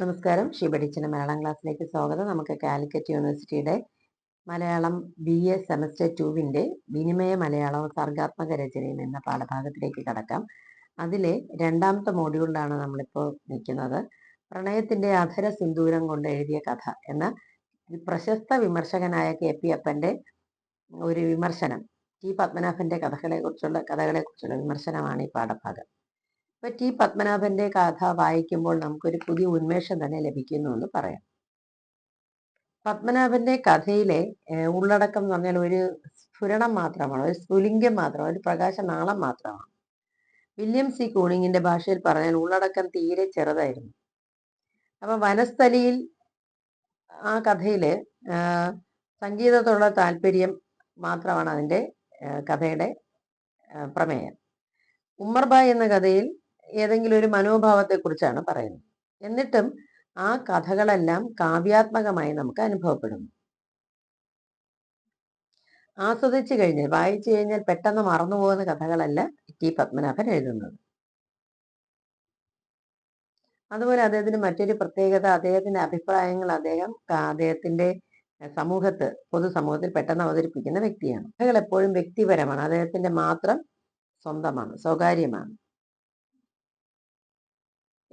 നമസ്കാരം. ഷിബഡിച്ചിന് മലയാളം ക്ലാസ്സിലേക്ക് സ്വാഗതം. നമുക്ക് കാലിക്കറ്റ് യൂണിവേഴ്സിറ്റിയുടെ മലയാളം ബി എ സെമസ്റ്റർ ടുവിന്റെ വിനിമയ മലയാളവും സർഗാത്മക രചനയും എന്ന പാഠഭാഗത്തിലേക്ക് കടക്കാം. അതിലെ രണ്ടാമത്തെ മോഡ്യൂളിലാണ് നമ്മളിപ്പോൾ നിൽക്കുന്നത്. പ്രണയത്തിന്റെ അധര സിന്ദൂരം കൊണ്ട് എഴുതിയ കഥ എന്ന പ്രശസ്ത വിമർശകനായ കെ പി അപ്പന്റെ ഒരു വിമർശനം. ടി പത്മനാഭന്റെ കഥകളെക്കുറിച്ചുള്ള കഥകളെക്കുറിച്ചുള്ള വിമർശനമാണ് ഈ പാഠഭാഗം. ടി പത്മനാഭന്റെ കഥ വായിക്കുമ്പോൾ നമുക്കൊരു പുതിയ ഉന്മേഷം തന്നെ ലഭിക്കുന്നു എന്ന് പറയാം. പത്മനാഭന്റെ കഥയിലെ ഉള്ളടക്കം എന്ന് പറഞ്ഞാൽ ഒരു സ്ഫുരണം മാത്രമാണ് ഒരു സ്ഫുലിംഗം മാത്രമാണ് ഒരു പ്രകാശനാളം മാത്രമാണ്. William C. കൂണിങ്ങിന്റെ ഭാഷയിൽ പറഞ്ഞാൽ ഉള്ളടക്കം തീരെ ചെറുതായിരുന്നു. അപ്പൊ വനസ്ഥലിയിൽ ആ കഥയിൽ സംഗീതത്തോടുള്ള താല്പര്യം മാത്രമാണ് അതിന്റെ കഥയുടെ പ്രമേയം. ഉമ്മർബായ് എന്ന കഥയിൽ ഏതെങ്കിലും ഒരു മനോഭാവത്തെക്കുറിച്ചാണ് പറയുന്നത്. എന്നിട്ടും ആ കഥകളെല്ലാം കാവ്യാത്മകമായി നമുക്ക് അനുഭവപ്പെടുന്നു. ആസ്വദിച്ചു കഴിഞ്ഞാൽ വായിച്ചു കഴിഞ്ഞാൽ പെട്ടെന്ന് മറന്നുപോകുന്ന കഥകളല്ല ടി. പത്മനാഭൻ എഴുതുന്നത്. അതുപോലെ അദ്ദേഹത്തിന് മറ്റൊരു പ്രത്യേകത അദ്ദേഹത്തിന്റെ അഭിപ്രായങ്ങൾ അദ്ദേഹം അദ്ദേഹത്തിന്റെ സമൂഹത്ത് പൊതുസമൂഹത്തിൽ പെട്ടെന്ന് അവതരിപ്പിക്കുന്ന വ്യക്തിയാണ്. കഥകൾ എപ്പോഴും വ്യക്തിപരമാണ്. അദ്ദേഹത്തിന്റെ മാത്രം സ്വന്തമാണ് സ്വകാര്യമാണ്.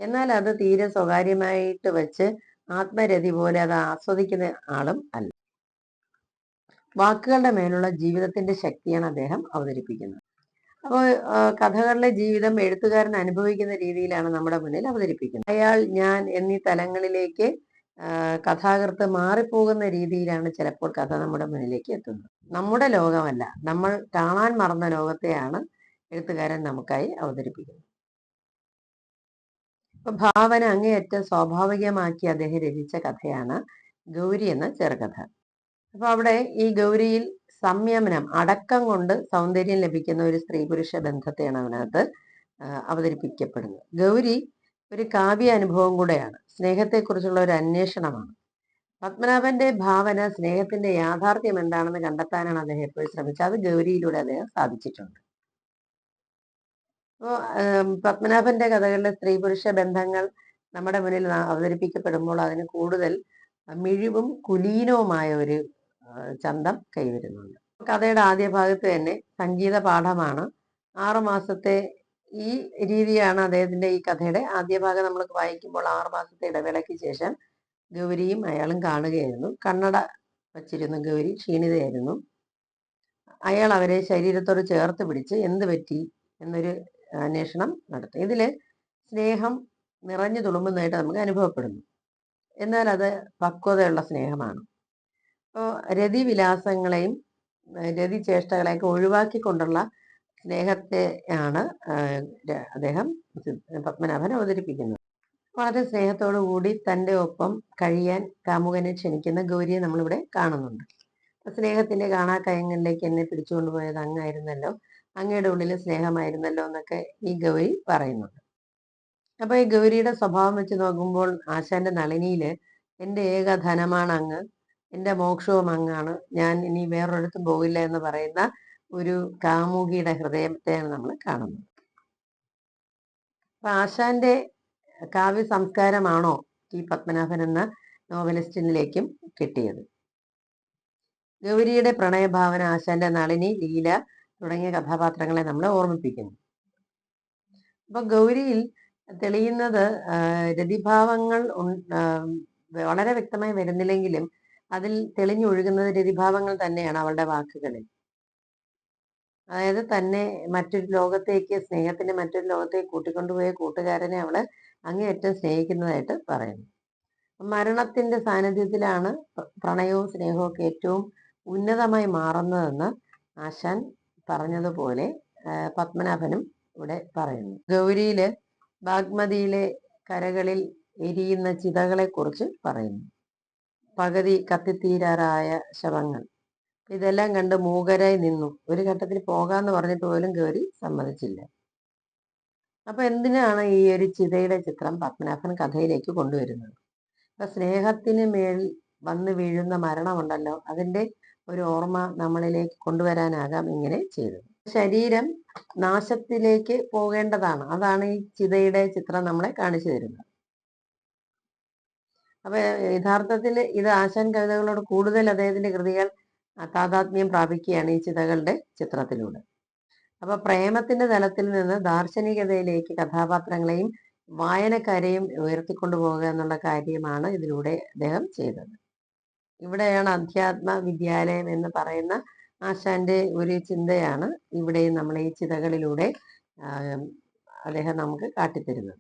എന്നാൽ അത് തീരെ സ്വകാര്യമായിട്ട് വെച്ച് ആത്മരതി പോലെ അത് ആസ്വദിക്കുന്ന ആളും അല്ല. വാക്കുകളുടെ മേലുള്ള ജീവിതത്തിന്റെ ശക്തിയാണ് അദ്ദേഹം അവതരിപ്പിക്കുന്നത്. അപ്പോൾ കഥകളിലെ ജീവിതം എഴുത്തുകാരൻ അനുഭവിക്കുന്ന രീതിയിലാണ് നമ്മുടെ മുന്നിൽ അവതരിപ്പിക്കുന്നത്. അയാൾ ഞാൻ എന്നീ തലങ്ങളിലേക്ക് കഥാകൃത്ത് മാറിപ്പോകുന്ന രീതിയിലാണ് ചിലപ്പോൾ കഥ നമ്മുടെ മുന്നിലേക്ക് എത്തുന്നത്. നമ്മുടെ ലോകമല്ല നമ്മൾ കാണാൻ മറന്ന ലോകത്തെയാണ് എഴുത്തുകാരൻ നമുക്കായി അവതരിപ്പിക്കുന്നത്. ഭാവന അങ്ങേയറ്റം സ്വാഭാവികമാക്കി അദ്ദേഹം രചിച്ച കഥയാണ് ഗൗരി എന്ന ചെറുകഥ. അപ്പൊ അവിടെ ഈ ഗൗരിയിൽ സംയമനം അടക്കം കൊണ്ട് സൗന്ദര്യം ലഭിക്കുന്ന ഒരു സ്ത്രീ പുരുഷ ബന്ധത്തെയാണ് അവനകത്ത് അവതരിപ്പിക്കപ്പെടുന്നത്. ഗൗരി ഒരു കാവ്യ അനുഭവം കൂടെയാണ്. സ്നേഹത്തെക്കുറിച്ചുള്ള ഒരു അന്വേഷണമാണ്. പത്മനാഭന്റെ ഭാവന സ്നേഹത്തിന്റെ യാഥാർത്ഥ്യം എന്താണെന്ന് കണ്ടെത്താനാണ് അദ്ദേഹം എപ്പോഴും ശ്രമിച്ചത്. അത് ഗൗരിയിലൂടെ അദ്ദേഹം സാധിച്ചിട്ടുണ്ട്. പത്മനാഭന്റെ കഥകളിലെ സ്ത്രീ പുരുഷ ബന്ധങ്ങൾ നമ്മുടെ മുന്നിൽ അവതരിപ്പിക്കപ്പെടുമ്പോൾ അതിന് കൂടുതൽ മിഴിവും കുലീനവുമായ ഒരു ചന്തം കൈവരുന്നുണ്ട്. കഥയുടെ ആദ്യ ഭാഗത്ത് തന്നെ സംഗീത പാഠമാണ്. ആറു മാസത്തെ ഈ രീതിയാണ് അദ്ദേഹത്തിന്റെ ഈ കഥയുടെ ആദ്യ ഭാഗം നമ്മൾ വായിക്കുമ്പോൾ ആറു മാസത്തെ ഇടവേളയ്ക്ക് ശേഷം ഗൗരിയും അയാളും കാണുകയായിരുന്നു. കണ്ണട വച്ചിരുന്നു ഗൗരി ക്ഷീണിതയായിരുന്നു. അയാൾ അവരെ ശരീരത്തോട് ചേർത്ത് പിടിച്ച് എന്ത് പറ്റി എന്നൊരു അന്വേഷണം നടത്തും. ഇതിൽ സ്നേഹം നിറഞ്ഞു തുളുമ്പുന്നതായിട്ട് നമുക്ക് അനുഭവപ്പെടുന്നു. എന്നാൽ അത് പക്വതയുള്ള സ്നേഹമാണ്. അപ്പോൾ രതിവിലാസങ്ങളെയും രതി ചേഷ്ടകളെയൊക്കെ ഒഴിവാക്കിക്കൊണ്ടുള്ള സ്നേഹത്തെ ആണ് അദ്ദേഹം പത്മനാഭൻ അവതരിപ്പിക്കുന്നത്. വളരെ സ്നേഹത്തോടു കൂടി തന്റെ ഒപ്പം കഴിയാൻ കാമുകനെ ക്ഷണിക്കുന്ന ഗൗരിയെ നമ്മളിവിടെ കാണുന്നുണ്ട്. സ്നേഹത്തിന്റെ കാണാക്കയങ്ങളിലേക്ക് എന്നെ പിടിച്ചുകൊണ്ടുപോയത് അങ്ങായിരുന്നല്ലോ. അങ്ങയുടെ ഉള്ളിൽ സ്നേഹമായിരുന്നല്ലോ എന്നൊക്കെ ഈ ഗൗരി പറയുന്നുണ്ട്. അപ്പൊ ഈ ഗൗരിയുടെ സ്വഭാവം വെച്ച് നോക്കുമ്പോൾ ആശാന്റെ നളിനിയിൽ എന്റെ ഏക ധനമാണ് അങ്ങ് എന്റെ മോക്ഷവും അങ്ങാണ് ഞാൻ ഇനി വേറൊരിടത്തും പോകില്ല എന്ന് പറയുന്ന ഒരു കാമുകിയുടെ ഹൃദയത്തെയാണ് നമ്മൾ കാണുന്നത്. അപ്പൊ ആശാന്റെ കാവ്യ സംസ്കാരമാണോ ടി പത്മനാഭൻ എന്ന നോവലിസ്റ്റിനിലേക്കും കിട്ടിയത്? ഗൗരിയുടെ പ്രണയഭാവന ആശാന്റെ നളിനി ലീല തുടങ്ങിയ കഥാപാത്രങ്ങളെ നമ്മളെ ഓർമ്മിപ്പിക്കുന്നു. അപ്പൊ ഗൗരിയിൽ തെളിയുന്നത് രതിഭാവങ്ങൾ വളരെ വ്യക്തമായി വരുന്നില്ലെങ്കിലും അതിൽ തെളിഞ്ഞൊഴുകുന്നത് രതിഭാവങ്ങൾ തന്നെയാണ് അവളുടെ വാക്കുകളിൽ. അതായത് തന്നെ മറ്റൊരു ലോകത്തേക്ക് സ്നേഹത്തിന്റെ മറ്റൊരു ലോകത്തേക്ക് കൂട്ടിക്കൊണ്ടുപോയ കൂട്ടുകാരനെ അവൾ അങ്ങേയറ്റം സ്നേഹിക്കുന്നതായിട്ട് പറയുന്നു. മരണത്തിന്റെ സാന്നിധ്യത്തിലാണ് പ്രണയവും സ്നേഹവും ഒക്കെ ഏറ്റവും ഉന്നതമായി മാറുന്നതെന്ന് ആശാൻ പറഞ്ഞതുപോലെ പത്മനാഭനും ഇവിടെ പറയുന്നു. ഗൗരിയിൽ ബാഗ്മതിയിലെ കരകളിൽ എരിയുന്ന ചിതകളെ കുറിച്ച് പറയുന്നു. പകുതി കത്തിത്തീരാറായ ശവങ്ങൾ. ഇതെല്ലാം കണ്ട് മൂകരായി നിന്നു. ഒരു ഘട്ടത്തിൽ പോകാന്ന് പറഞ്ഞിട്ട് പോലും ഗൗരി സമ്മതിച്ചില്ല. അപ്പൊ എന്തിനാണ് ഈ ഒരു ചിതയുടെ ചിത്രം പത്മനാഭൻ കഥയിലേക്ക് കൊണ്ടുവരുന്നത്? അപ്പൊ സ്നേഹത്തിന് മേൽ വന്നു വീഴുന്ന മരണമുണ്ടല്ലോ. അതിന്റെ ഒരു ഓർമ്മ നമ്മളിലേക്ക് കൊണ്ടുവരാനാകാം ഇങ്ങനെ ചെയ്തത്. ശരീരം നാശത്തിലേക്ക് പോകേണ്ടതാണ്. അതാണ് ഈ ചിതയുടെ ചിത്രം നമ്മളെ കാണിച്ചു തരുന്നത്. അപ്പൊ യഥാർത്ഥത്തിൽ ഇത് ആശാൻ കവിതകളോട് കൂടുതൽ അദ്ദേഹത്തിന്റെ കൃതികൾ താതാത്മ്യം പ്രാപിക്കുകയാണ് ഈ ചിതകളുടെ ചിത്രത്തിലൂടെ. അപ്പൊ പ്രേമത്തിന്റെ തലത്തിൽ നിന്ന് ദാർശനികതയിലേക്ക് കഥാപാത്രങ്ങളെയും വായനക്കാരെയും ഉയർത്തിക്കൊണ്ടു പോകുക എന്നുള്ള കാര്യമാണ് ഇതിലൂടെ അദ്ദേഹം ചെയ്തത്. ഇവിടെയാണ് അധ്യാത്മ വിദ്യാലയം എന്ന് പറയുന്ന ആശാന്റെ ഒരു ചിന്തയാണ് ഇവിടെയും നമ്മൾ ഈ ചിതകളിലൂടെ അദ്ദേഹം നമുക്ക് കാട്ടിത്തരുന്നത്.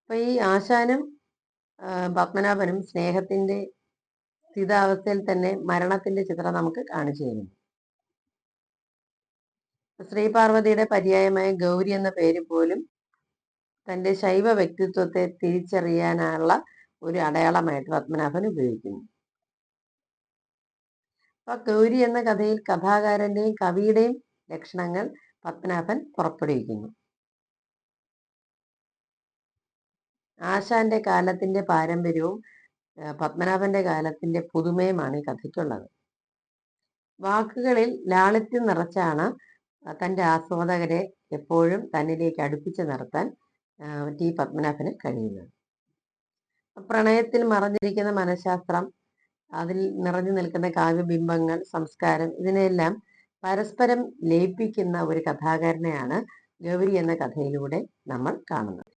അപ്പൊ ഈ ആശാനും പത്മനാഭനും സ്നേഹത്തിന്റെ സ്ഥിതാവസ്ഥയിൽ തന്നെ മരണത്തിന്റെ ചിത്രം നമുക്ക് കാണിച്ചു തരുന്നു. ശ്രീപാർവതിയുടെ പര്യായമായ ഗൗരി എന്ന പേര് പോലും തന്റെ ശൈവ വ്യക്തിത്വത്തെ തിരിച്ചറിയാനുള്ള ഒരു അടയാളമായിട്ട് പത്മനാഭൻ ഉപയോഗിക്കുന്നു. അപ്പൊ ഗൗരി എന്ന കഥയിൽ കഥാകാരന്റെയും കവിയുടെയും ലക്ഷണങ്ങൾ പത്മനാഭൻ പുറപ്പെടുവിക്കുന്നു. ആശാന്റെ കാലത്തിന്റെ പാരമ്പര്യവും പത്മനാഭന്റെ കാലത്തിന്റെ പുതുമയുമാണ് ഈ കഥയ്ക്കുള്ളത്. വാക്കുകളിൽ ലാളിത്യം നിറച്ചാണ് തന്റെ ആസ്വാദകരെ എപ്പോഴും തന്നിലേക്ക് അടുപ്പിച്ച് നിർത്താൻ ടി പത്മനാഭന് കഴിയുന്നത്. പ്രണയത്തിൽ മറഞ്ഞിരിക്കുന്ന മനഃശാസ്ത്രം അതിൽ നിറഞ്ഞു നിൽക്കുന്ന കാവ്യബിംബങ്ങൾ സംസ്കാരം ഇതിനെല്ലാം പരസ്പരം ലയിപ്പിക്കുന്ന ഒരു കഥാകാരനെയാണ് ഗൗരി എന്ന കഥയിലൂടെ നമ്മൾ കാണുന്നത്.